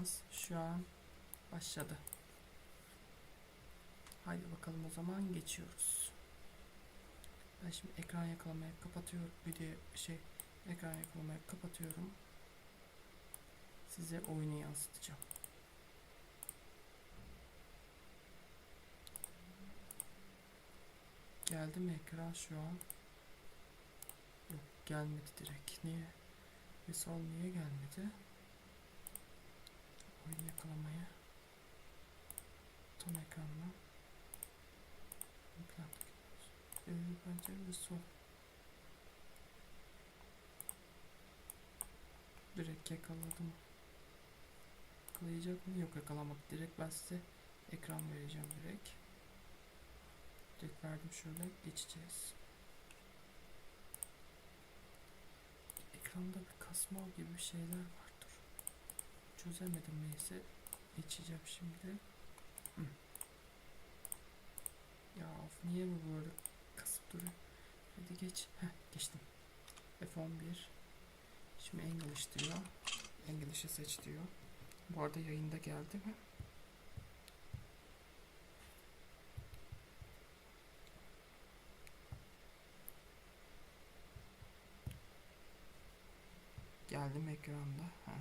hazırsanız şu an başladı. Haydi bakalım o zaman geçiyoruz. Ben şimdi ekran yakalamayı kapatıyorum. Video şey ekran yakalamayı kapatıyorum. Size oyunu yansıtacağım. Geldi mi ekran şu an? Yok gelmedi direkt. Niye? Bir sol niye gelmedi? Oyun yakalamaya. Tam ekranla. Implant. Ee, bence bir sol. Direkt yakaladım. Yakalayacak mı? Yok yakalamak. Direkt ben size ekran vereceğim direkt. Direkt verdim şöyle geçeceğiz. Ekranda bir kasma gibi şeyler var. Çözemedim neyse. Geçeceğim şimdi. Hı. Ya of, niye bu böyle kasıp duruyor? Hadi geç. Heh, geçtim. F11. Şimdi English diyor. English'i seç diyor. Bu arada yayında geldi mi? Geldim ekranda. Ha.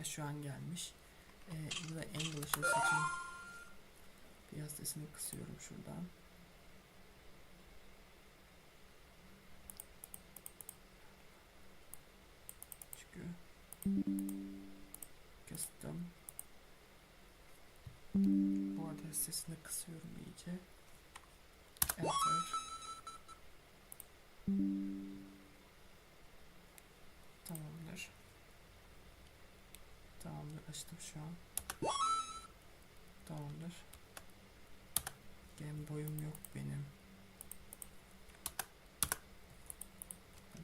Ha şu an gelmiş. Ee, burada English'ı seçeyim. Biraz sesini kısıyorum şuradan. Çünkü custom bu arada sesini kısıyorum iyice. Enter. Tamamdır. Açtım şu an. Tamamdır. Game Boy'um yok benim.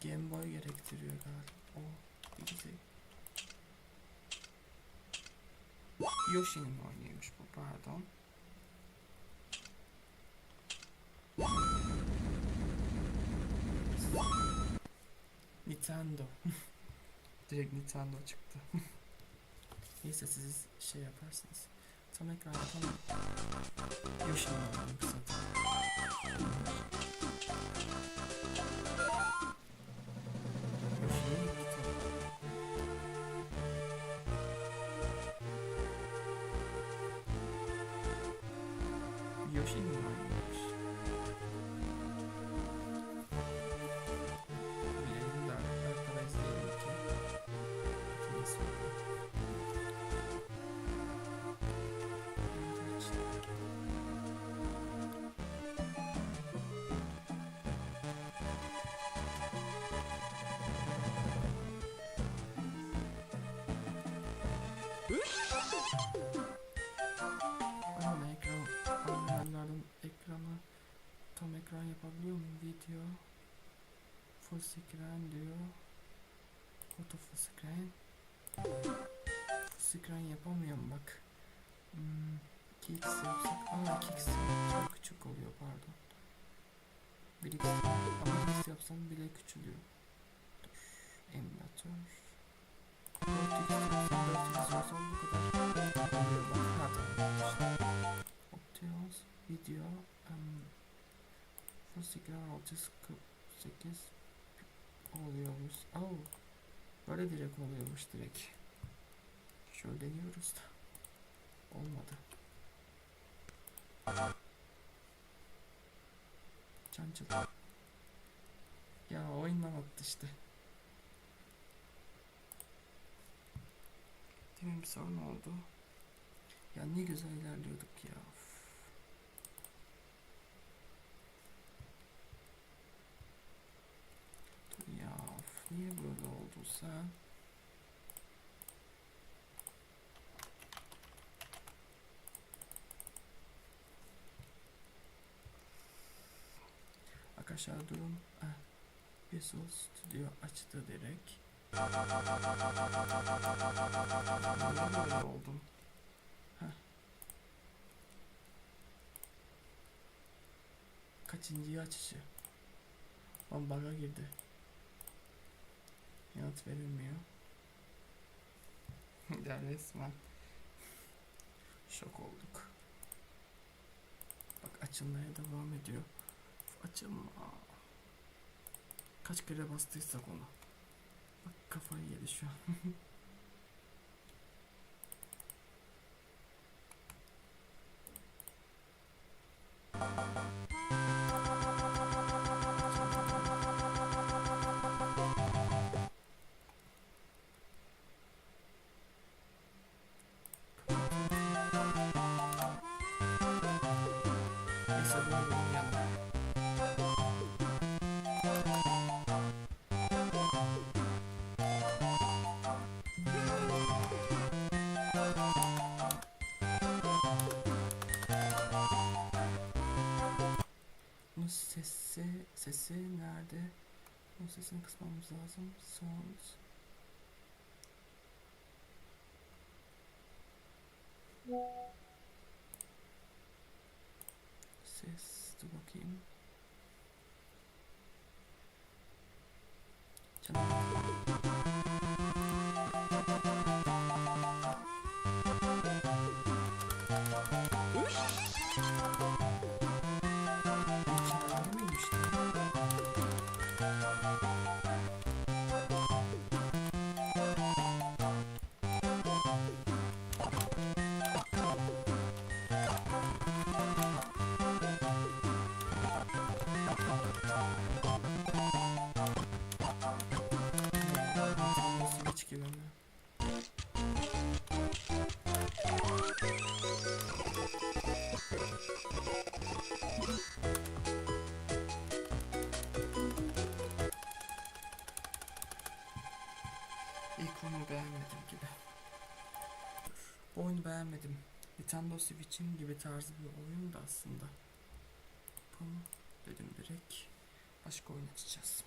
Game Boy gerektiriyor galiba. O bizi. Yoshi'nin oynuyormuş bu pardon. Nintendo. Direkt Nintendo çıktı. Neyse siz şey yaparsınız. Tam ekran yapamam. Oynuyorum zaten. Video full screen diyor. Auto full screen. Full screen yapamıyorum bak. Hmm, 2x yapsak, aa 2x çok küçük oluyor pardon. 1x ama x yapsam bile küçülüyor. Dur, emülatör. 648 oluyormuş. Oh, böyle direkt oluyormuş direkt. Şöyle deniyoruz da. Olmadı. Can çatı. Ya oyundan attı işte. Demin bir sorun oldu. Ya ne güzel ilerliyorduk ya. Üf. Dur ya üf, niye böyle oldu sen? Arkadaşlar durum eh, Visual Studio açtı direkt. Böyle oldum? Heh. Kaçıncıyı açışı? Lan bug'a girdi. Yanıt verilmiyor. ya resmen. Şok olduk. Bak açılmaya devam ediyor. Açılma. Kaç kere bastıysak ona. Bak kafayı yedi şu an. sesi, nerede? Bunun sesini kısmamız lazım. Sound. Hiç güvenmiyorum. İlk oyunu beğenmedim gibi. Bu oyunu beğenmedim. Nintendo Switch'in gibi tarzı bir oyun da aslında. Bunu dedim direkt başka oyun açacağız.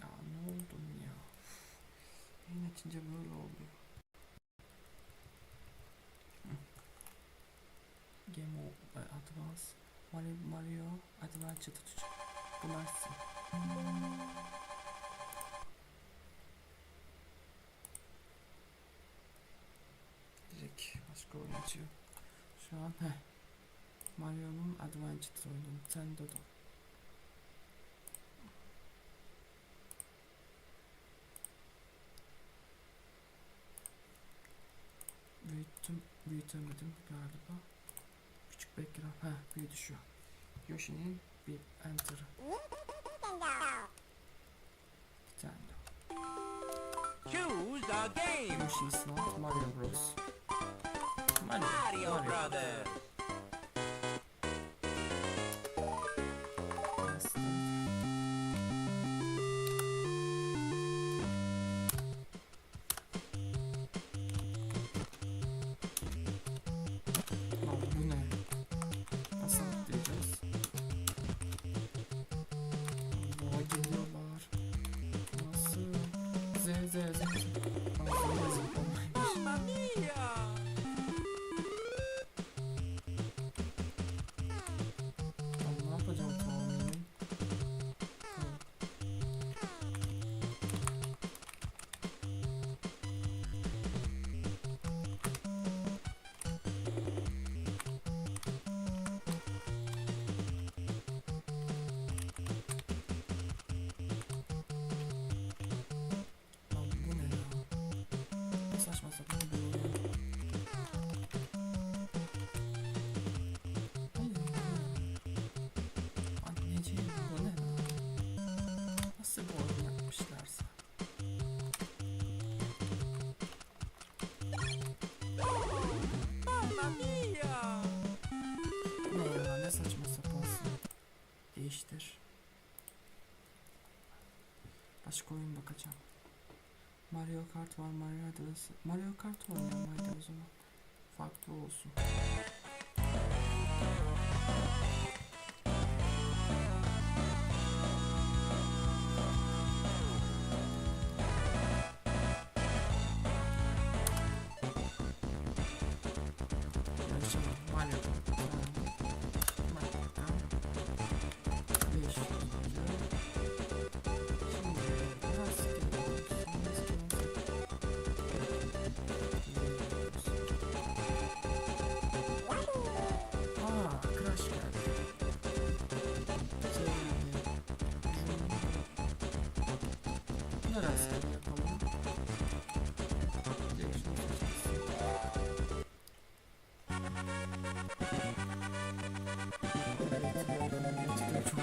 Ya ne oldum ya? Yayın açınca böyle oluyor. Game of Advance Mario, Mario Adventure tutacağım. Bunu açsın. Direkt başka oyun açıyor. Şu an heh. Mario'nun Adventure oyunu. Nintendo'da. Büyüttüm, büyütemedim galiba. Küçük background, ha büyüdü şu. Yoshi'nin bir enter'ı. Bir tane daha. Choose a game. Yoshi's not Mario Bros. Mario, Mario Brothers. Bastım. Saçma sapan. Anneciğim bu ne? Nasıl bir oyun yapmışlarsa. Mamma mia! Bu ne ya ne saçma sapansın. Değiştir. Başka oyun bakacağım. Mario Kart var Mario Advance. Mario Kart haydi o zaman. Farklı olsun.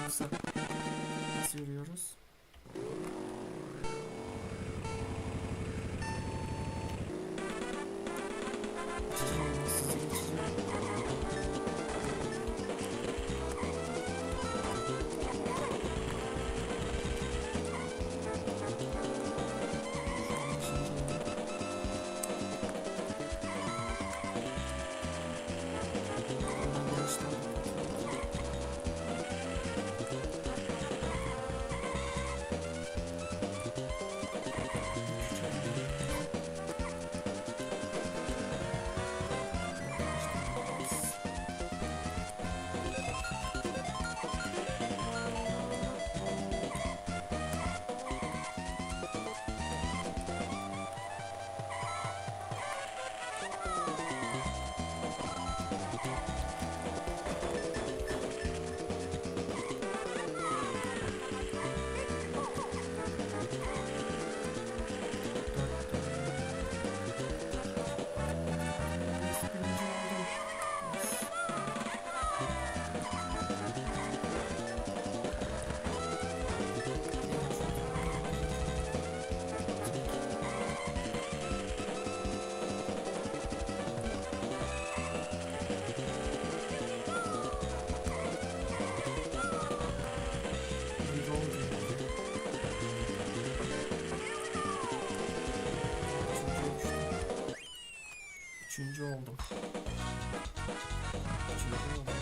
Sosa. 到学校。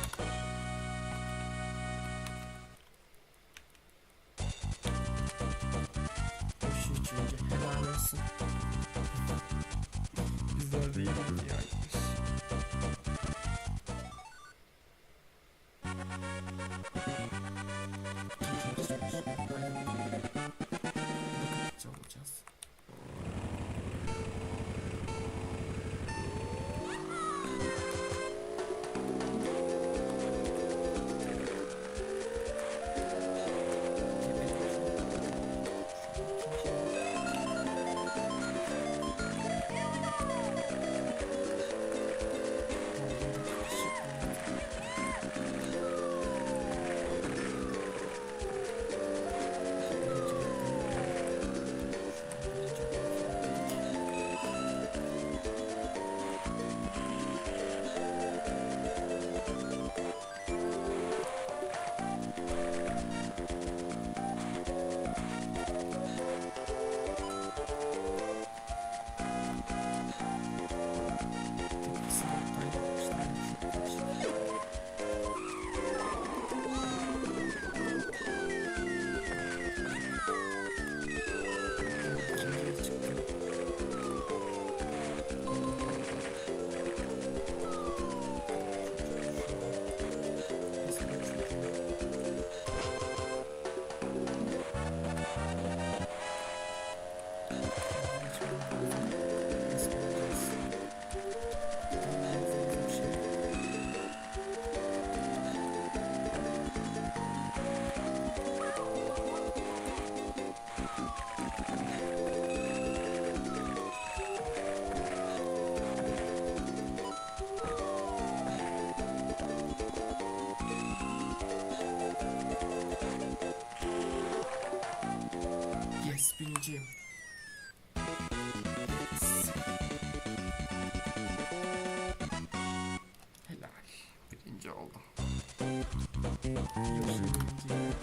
Yaşasın birinciyim.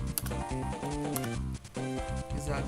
Güzel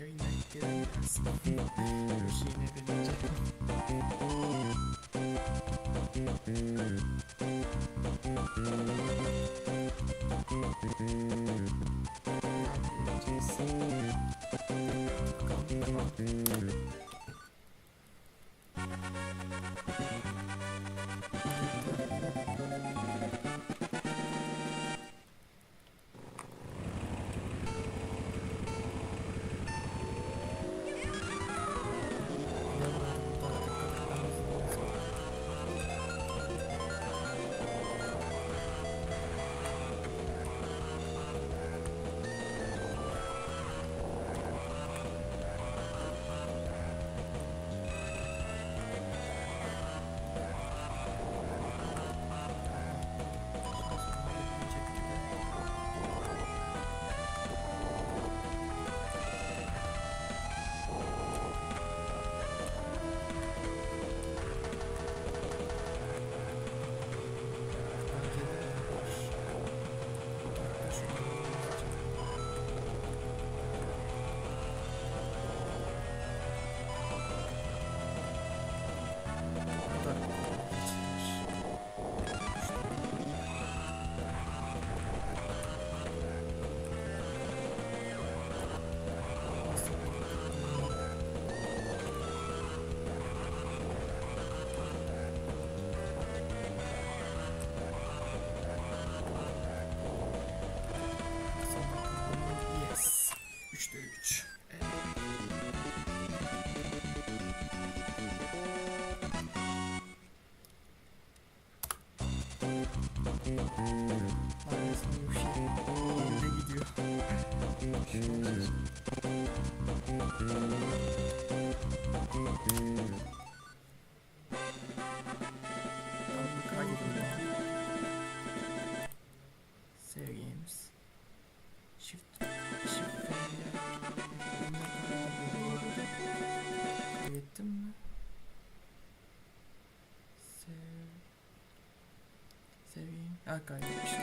酔い泣いてるやつと苦しい目で寝ちゃった kaybetmişim.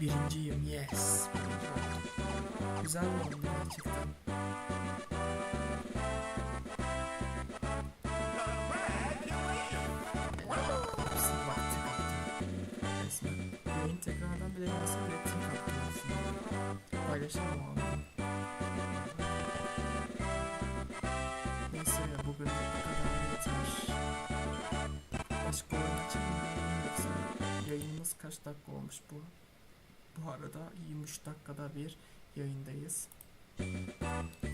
Birinciyim yes. Güzel oldu gerçekten. Paylaşamam. Neyse ya bu kaç dakika olmuş bu? Bu arada 23 dakikada bir yayındayız.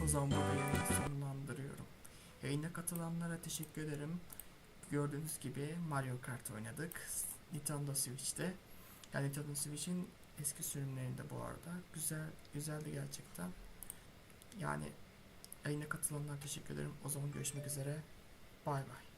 O zaman burada yayını sonlandırıyorum. Yayına katılanlara teşekkür ederim. Gördüğünüz gibi Mario Kart oynadık. Nintendo Switch'te. Yani Nintendo Switch'in eski sürümlerinde bu arada. Güzel, güzeldi gerçekten. Yani yayına katılanlara teşekkür ederim. O zaman görüşmek üzere. Bay bay.